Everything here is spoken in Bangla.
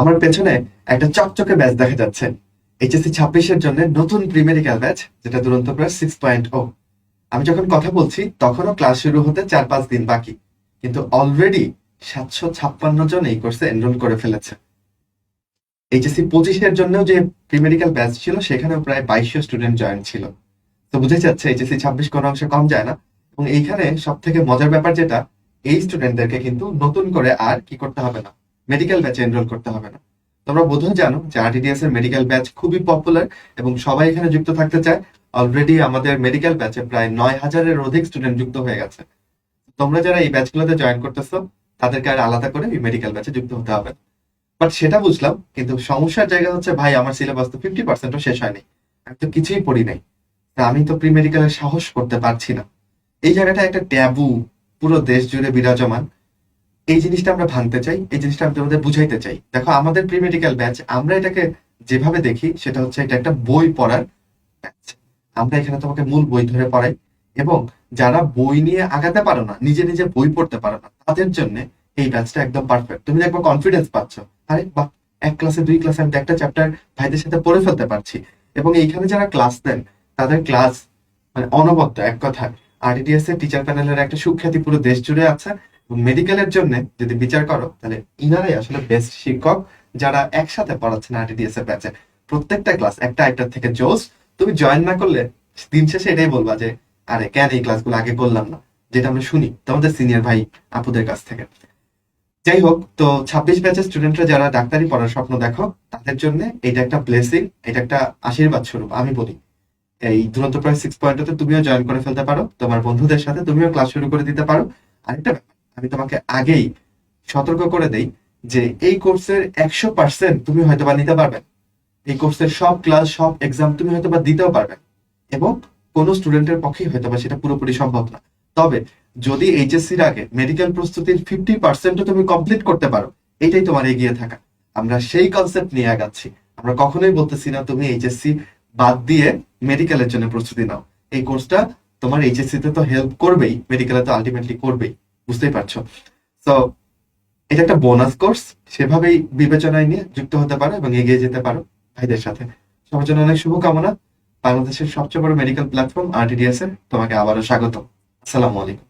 আমার পেছনে একটা চকচকে ব্যাচ দেখা যাচ্ছে। এইচএসসি ছাব্বিশের জন্য নতুন প্রি মেডিকেল ব্যাচ যেটা দুরন্ত প্রায় সিক্স পয়েন্ট ও আমি যখন কথা বলছি, তখনও ক্লাস শুরু হতে চার পাঁচ দিন বাকি। কিন্তু অলরেডি সাতশো ছাপ্পান্ন জন এই কোর্সে এনরোল করে ফেলেছে। এইচএসসি পঁচিশের জন্য যে প্রি মেডিকেল ব্যাচ ছিল, সেখানেও প্রায় বাইশশো স্টুডেন্ট জয়েন ছিল। তো বুঝে যাচ্ছে, এইচএসসি ছাব্বিশ কোনো অংশে কম যায় না। এবং এইখানে সব থেকে মজার ব্যাপার যেটা, এই স্টুডেন্টদেরকে কিন্তু নতুন করে আর কি করতে হবে না। মেডিকেল ব্যাচে এনরোল করতে হবে না। তোমরা বোধহয় জানো যে আরটিডিএস এর মেডিকেল ব্যাচ খুবই পপুলার এবং সবাই এখানে যুক্ত থাকতে চায়। অলরেডি আমাদের মেডিকেল ব্যাচে প্রায় নয় হাজারের অধিক স্টুডেন্ট যুক্ত হয়ে গেছে। তোমরা যারা এই ব্যাচগুলোতে জয়েন করতেছো, তাদেরকে আর আলাদা করে এই মেডিকেল ব্যাচে যুক্ত হতে হবে বাট সেটা বুঝলাম, কিন্তু সমস্যার জায়গা হচ্ছে, ভাই, আমার সিলেবাস তো ফিফটি পার্সেন্টও শেষ হয়নি। আমি তো কিছুই পড়ি নাই। আমি তো প্রি মেডিকেলের সাহস করতে পারছি না। এই জায়গাটা একটা ট্যাবু পুরো দেশ জুড়ে বিরাজমান। এই জিনিসটা আমরা ভাঙতে চাই, এই জিনিসটা আমি তোমাদের বুঝাইতে চাই। দেখো, আমাদের প্রি মেডিকেল ব্যাচ আমরা এটাকে যেভাবে দেখি, সেটা হচ্ছে এটা একটা বই পড়ার ব্যাচ আমরা এখানে তোমাকে মূল বই ধরে পড়াই এবং যারা বই নিয়ে আগাতে পারো না, নিজে নিজে বই পড়তে পারো না, তাদের জন্য এই ব্যাচটা একদম পারফেক্ট তুমি দেখব কনফিডেন্স পাচ্ছ, আরে বাহ, এক ক্লাসে দুই ক্লাসে আমি একটা চ্যাপ্টার ভাইদের সাথে পড়ে ফেলতে পারছি। এবং এইখানে যারা ক্লাস দেন, তাদের ক্লাস মানে অনবদ্য, এক কথায়। আরডিএস এর টিচার প্যানেলের একটা সুখ্যাতি পুরো দেশ জুড়ে আছে মেডিকেলের জন্য যদি বিচার করো, তাহলে ইনারাই আসলে বেস্ট শিক্ষক যারা একসাথে পড়াচ্ছেন আরডিএস এর ব্যাচে প্রত্যেকটা ক্লাস একটা একটার থেকে জোস। তুমি জয়েন না করলে দিন শেষে এটাই বলবা যে, আরে কেন এই ক্লাসগুলো আগে করলাম না? যেটা আমরা শুনি তোমাদের সিনিয়র ভাই আপুদের কাছ থেকে। যাই হোক, তো ছাব্বিশ ব্যাচের স্টুডেন্টরা যারা ডাক্তারি পড়ার স্বপ্ন দেখো, তাদের জন্য এটা একটা ব্লেসিং এটা একটা আশীর্বাদ স্বরূপ, আমি বলি। এই দুরন্ত প্রায় সিক্স পয়েন্টতে তুমিও জয়েন করে ফেলতে পারো, তোমার বন্ধুদের সাথে তুমিও ক্লাস শুরু করে দিতে পারো। আরেকটা আমি তোমাকে আগেই সতর্ক করে দেই যে এই কোর্সের একশো পার্সেন্ট তুমি হয়তো বা নিতে পারবে। এই কোর্সের সব ক্লাস, সব এক্সাম তুমি হয়তো বা দিতেও পারবে এবং কোনো স্টুডেন্টের পক্ষেই হয়তো বা সেটা পুরোপুরি সম্ভব না। তবে যদি এইচএসসির আগে মেডিকেল প্রস্তুতির ফিফটি পার্সেন্টও তুমি কমপ্লিট করতে পারো, এটাই তোমার এগিয়ে থাকা। আমরা সেই কনসেপ্ট নিয়ে আগাচ্ছি। আমরা কখনোই বলতেছি না, তুমি এইচএসসি বাদ দিয়ে মেডিকেলের জন্য প্রস্তুতি নাও। এই কোর্সটা তোমার এইচএসসি তে তো হেল্প করবেই মেডিকেলে তো আলটিমেটলি করবেই। বুঝতেই পারছ। তো এটা একটা বোনাস কোর্স সেভাবেই বিবেচনায় নিয়ে যুক্ত হতে পারো এবং এগিয়ে যেতে পারো ভাইদের সাথে। সবার জন্য অনেক শুভকামনা। বাংলাদেশের সবচেয়ে বড় মেডিকেল প্ল্যাটফর্ম আরটিডিএস এর, তোমাকে আবারও স্বাগত আসসালামু আলাইকুম।